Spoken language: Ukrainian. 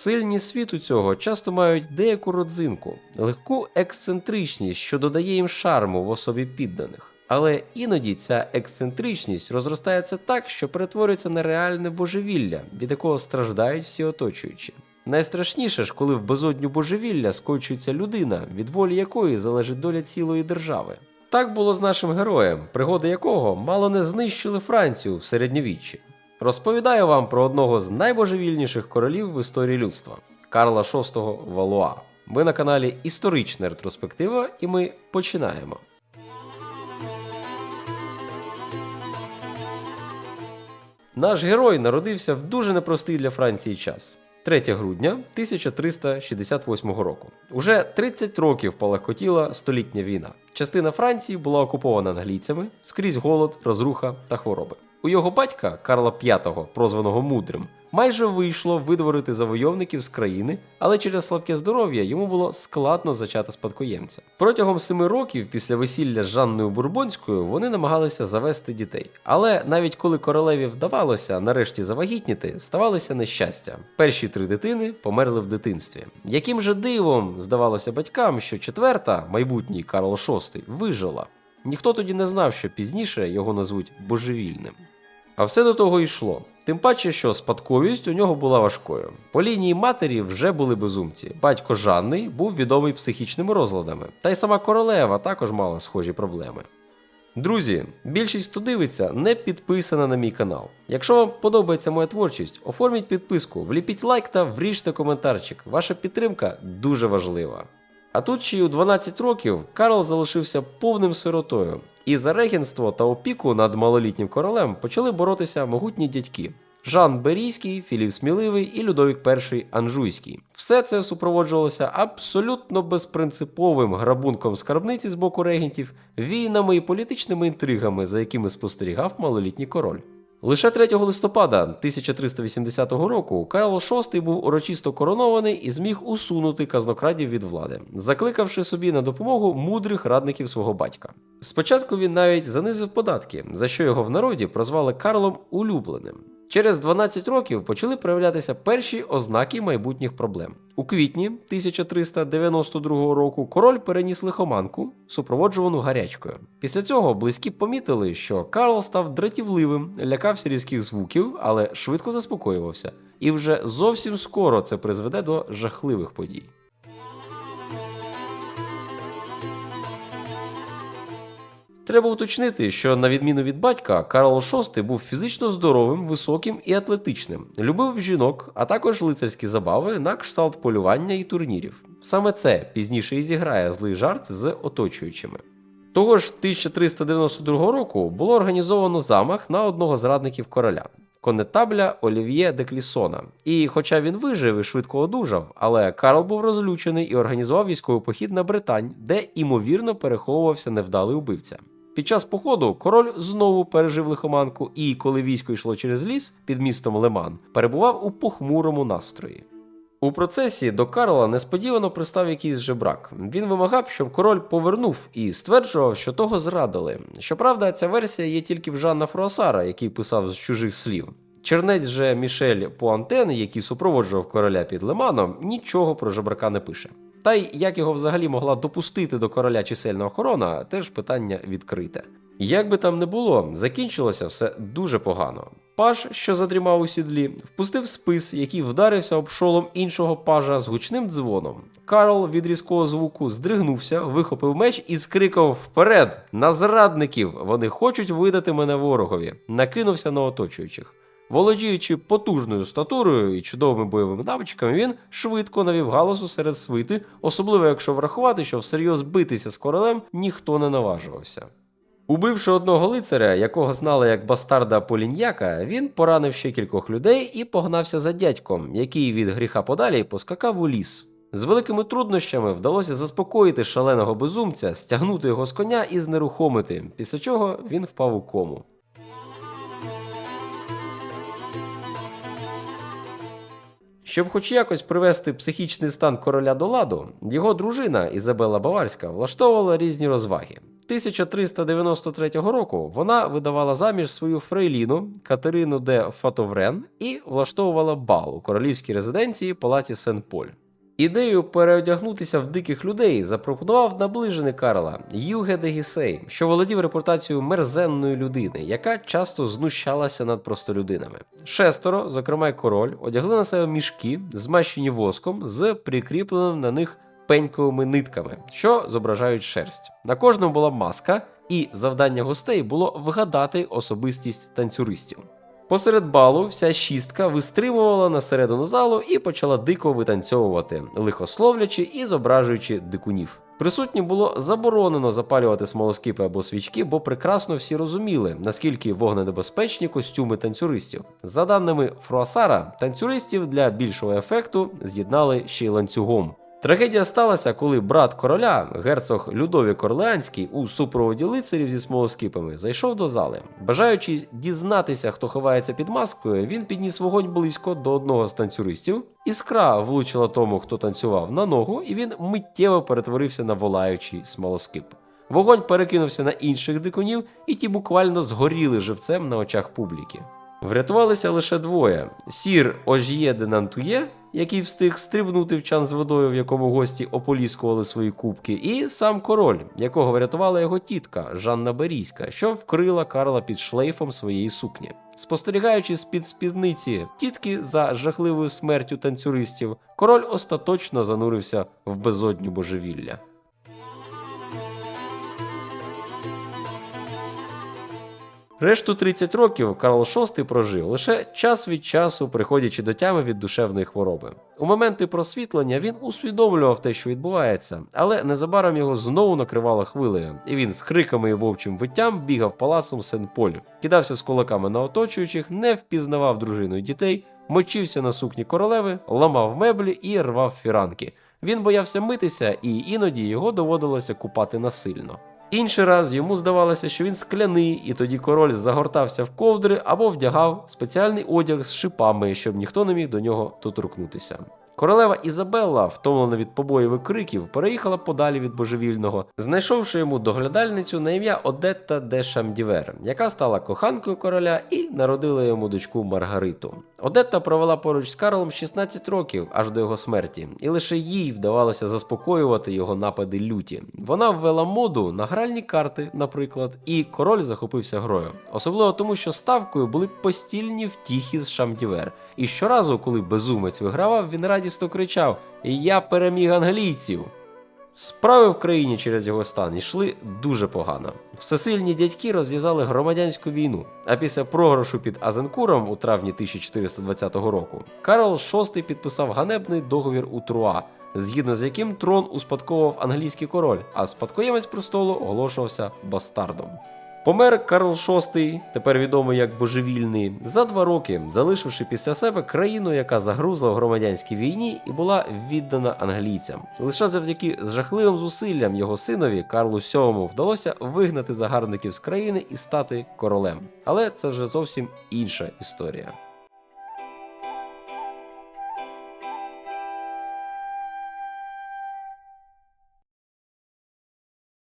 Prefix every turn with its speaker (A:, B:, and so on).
A: Сильні світу цього часто мають деяку родзинку, легку ексцентричність, що додає їм шарму в особі підданих. Але іноді ця ексцентричність розростається так, що перетворюється на реальне божевілля, від якого страждають всі оточуючі. Найстрашніше ж, коли в безодню божевілля скочується людина, від волі якої залежить доля цілої держави. Так було з нашим героєм, пригоди якого мало не знищили Францію в середньовіччі. Розповідаю вам про одного з найбожевільніших королів в історії людства Карла VI Валуа. Ви на каналі Історична ретроспектива, і ми починаємо. Наш герой народився в дуже непростий для Франції час. 3 грудня 1368 року. Уже 30 років полагкотіла столітня війна. Частина Франції була окупована англійцями, скрізь голод, розруха та хвороби. У його батька Карла V, прозваного Мудрим, майже вийшло видворити завойовників з країни, але через слабке здоров'я йому було складно зачати спадкоємця. Протягом семи років після весілля з Жанною Бурбонською вони намагалися завести дітей. Але навіть коли королеві вдавалося нарешті завагітніти, ставалося нещастя. Перші три дитини померли в дитинстві. Яким же дивом здавалося батькам, що четверта, майбутній Карл VI, вижила. Ніхто тоді не знав, що пізніше його назвуть божевільним. А все до того йшло. Тим паче, що спадковість у нього була важкою. По лінії матері вже були безумці. Батько Жанний був відомий психічними розладами, та й сама королева також мала схожі проблеми. Друзі, більшість, хто дивиться, не підписана на мій канал. Якщо вам подобається моя творчість, оформіть підписку, вліпіть лайк та вріжте коментарчик. Ваша підтримка дуже важлива. А тут ще й у 12 років Карл залишився повним сиротою, і за регенство та опіку над малолітнім королем почали боротися могутні дядьки. Жан Берійський, Філіп Сміливий і Людовік І Анжуйський. Все це супроводжувалося абсолютно безпринциповим грабунком скарбниці з боку регентів, війнами і політичними інтригами, за якими спостерігав малолітній король. Лише 3 листопада 1380 року Карло VI був урочисто коронований і зміг усунути казнокрадів від влади, закликавши собі на допомогу мудрих радників свого батька. Спочатку він навіть занизив податки, за що його в народі прозвали Карлом Улюбленим. Через 12 років почали проявлятися перші ознаки майбутніх проблем. У квітні 1392 року король переніс лихоманку, супроводжувану гарячкою. Після цього близькі помітили, що Карл став дратівливим, лякався різких звуків, але швидко заспокоювався. І вже зовсім скоро це призведе до жахливих подій. Треба уточнити, що на відміну від батька, Карл VI був фізично здоровим, високим і атлетичним, любив жінок, а також лицарські забави на кшталт полювання і турнірів. Саме це пізніше і зіграє злий жарт з оточуючими. Того ж 1392 року було організовано замах на одного з радників короля. Конетабля Олів'є де Клісона. І хоча він вижив і швидко одужав, але Карл був розлючений і організував військовий похід на Британь, де імовірно переховувався невдалий убивця. Під час походу король знову пережив лихоманку, і коли військо йшло через ліс під містом Леман, перебував у похмурому настрої. У процесі до Карла несподівано пристав якийсь жебрак. Він вимагав, щоб король повернув і стверджував, що того зрадили. Щоправда, ця версія є тільки в Жанна Фруасара, який писав з чужих слів. Чернець же Мішель Пуантен, який супроводжував короля під Леманом, нічого про жебрака не пише. Та й як його взагалі могла допустити до короля чисельна охорона, теж питання відкрите. Як би там не було, закінчилося все дуже погано. Паж, що задрімав у сідлі, впустив спис, який вдарився об шолом іншого пажа з гучним дзвоном. Карл від різкого звуку здригнувся, вихопив меч і скрикав Вперед! На зрадників! Вони хочуть видати мене ворогові. Накинувся на оточуючих. Володіючи потужною статурою і чудовими бойовими навичками, він швидко навів галасу серед свити, особливо якщо врахувати, що всерйоз битися з королем ніхто не наважувався. Убивши одного лицаря, якого знали як бастарда Поліньяка, він поранив ще кількох людей і погнався за дядьком, який від гріха подалі поскакав у ліс. З великими труднощами вдалося заспокоїти шаленого безумця, стягнути його з коня і знерухомити, після чого він впав у кому. Щоб хоч якось привести психічний стан короля до ладу, його дружина Ізабела Баварська влаштовувала різні розваги. 1393 року вона видавала заміж свою фрейліну Катерину де Фатоврен і влаштовувала бал у королівській резиденції палаці Сен-Поль. Ідею переодягнутися в диких людей запропонував наближений Карла Юге де Гісей, що володів репутацією мерзенної людини, яка часто знущалася над простолюдинами. Шестеро, зокрема й король, одягли на себе мішки, змащені воском з прикріпленим на них пеньковими нитками, що зображають шерсть. На кожному була маска, і завдання гостей було вгадати особистість танцюристів. Посеред балу вся шістка вистримувала на середину залу і почала дико витанцьовувати, лихословлячи і зображуючи дикунів. Присутнім було заборонено запалювати смолоскипи або свічки, бо прекрасно всі розуміли, наскільки вогненебезпечні костюми танцюристів. За даними Фруасара, танцюристів для більшого ефекту з'єднали ще й ланцюгом. Трагедія сталася, коли брат короля, герцог Людовік Орлеанський, у супроводі лицарів зі смолоскипами зайшов до зали. Бажаючи дізнатися, хто ховається під маскою, він підніс вогонь близько до одного з танцюристів. Іскра влучила тому, хто танцював на ногу, і він миттєво перетворився на волаючий смолоскип. Вогонь перекинувся на інших дикунів, і ті буквально згоріли живцем на очах публіки. Врятувалися лише двоє: сір Ож'є де Нантує, який встиг стрибнути в чан з водою, в якому гості ополіскували свої кубки, і сам король, якого врятувала його тітка Жанна Берійська, що вкрила Карла під шлейфом своєї сукні. Спостерігаючи з-під спідниці тітки за жахливою смертю танцюристів, король остаточно занурився в безодню божевілля. Решту 30 років Карл VI прожив лише час від часу, приходячи до тями від душевної хвороби. У моменти просвітлення він усвідомлював те, що відбувається, але незабаром його знову накривало хвилею, і він з криками і вовчим виттям бігав палацом Сен-Поль, кидався з кулаками на оточуючих, не впізнавав дружину і дітей, мочився на сукні королеви, ламав меблі і рвав фіранки. Він боявся митися, і іноді його доводилося купати насильно. Інший раз йому здавалося, що він скляний, і тоді король загортався в ковдри або вдягав спеціальний одяг з шипами, щоб ніхто не міг до нього доторкнутися. Королева Ізабелла, втомлена від побоїв і криків, переїхала подалі від божевільного, знайшовши йому доглядальницю на ім'я Одетта де Шамдівер, яка стала коханкою короля і народила йому дочку Маргариту. Одетта провела поруч з Карлом 16 років аж до його смерті, і лише їй вдавалося заспокоювати його напади люті. Вона ввела моду на гральні карти, наприклад, і король захопився грою. Особливо тому, що ставкою були постільні втіхи з Шамдівер. І щоразу, коли безумець вигравав, він радісно кричав: Я переміг англійців. Справи в країні через його стан йшли дуже погано. Всесильні дядьки розв'язали громадянську війну. А після програшу під Азенкуром у травні 1420 року Карл VI підписав ганебний договір у Труа, згідно з яким трон успадковував англійський король, а спадкоємець престолу оголошувався бастардом. Помер Карл VI, тепер відомий як Божевільний, за два роки, залишивши після себе країну, яка загрузла в громадянській війні і була віддана англійцям. Лише завдяки жахливим зусиллям його синові Карлу VII вдалося вигнати загарбників з країни і стати королем. Але це вже зовсім інша історія.